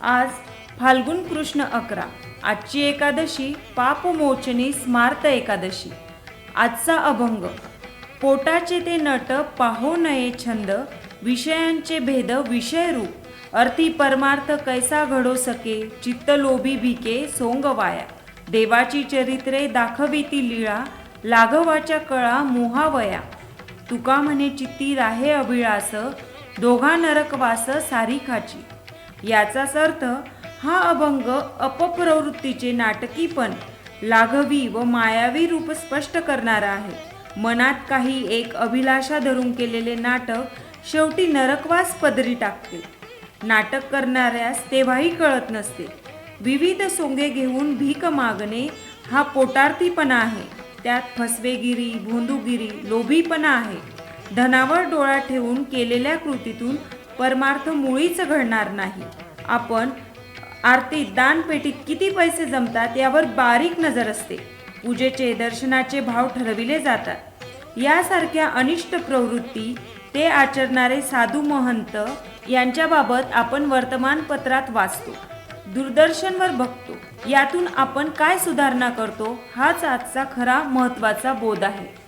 आज फाल्गुन कृष्ण अकरा आजची एकादशी पापमोचनी स्मार्त एकादशी. आजचा अभंग पोटाचे ते नट पाहो नये छंद विषयांचे भेद विषयरूप अर्थी परमार्थ कैसा घडो सके चित्त लोभी भिके सोंग वाया. देवाची चरित्रे दाखविती लीळा लाघवाच्या कळा मोहावया तुका म्हणे चित्ती राहे अभिळास दोघा नरकवास सारिखाची याचाच अर्थ हा अभंग अपप्रवृत्तीचे नाटकीपण लाघवी व मायावी रूप स्पष्ट करणारा आहे. मनात काही एक अभिलाषा धरून केलेले नाटक शेवटी नरकवास पदरी टाकते. नाटक करणाऱ्यास तेव्हाही कळत नसते. विविध सोंगे घेऊन भीक मागणे हा पोटार्थीपणा आहे. त्यात फसवेगिरी भोंदूगिरी लोभीपणा आहे. धनावर डोळा ठेवून केलेल्या कृतीतून परमार्थ मुळीच घडणार नाही. आपण आरतीत दानपेटीत किती पैसे जमतात यावर बारीक नजर असते. पूजेचे दर्शनाचे भाव ठरविले जातात. यासारख्या अनिष्ट प्रवृत्ती ते आचरणारे साधू महंत यांच्याबाबत आपण वर्तमानपत्रात वाचतो. दूरदर्शनवर बघतो. यातून आपण काय सुधारणा करतो हाच आजचा खरा महत्त्वाचा बोध आहे.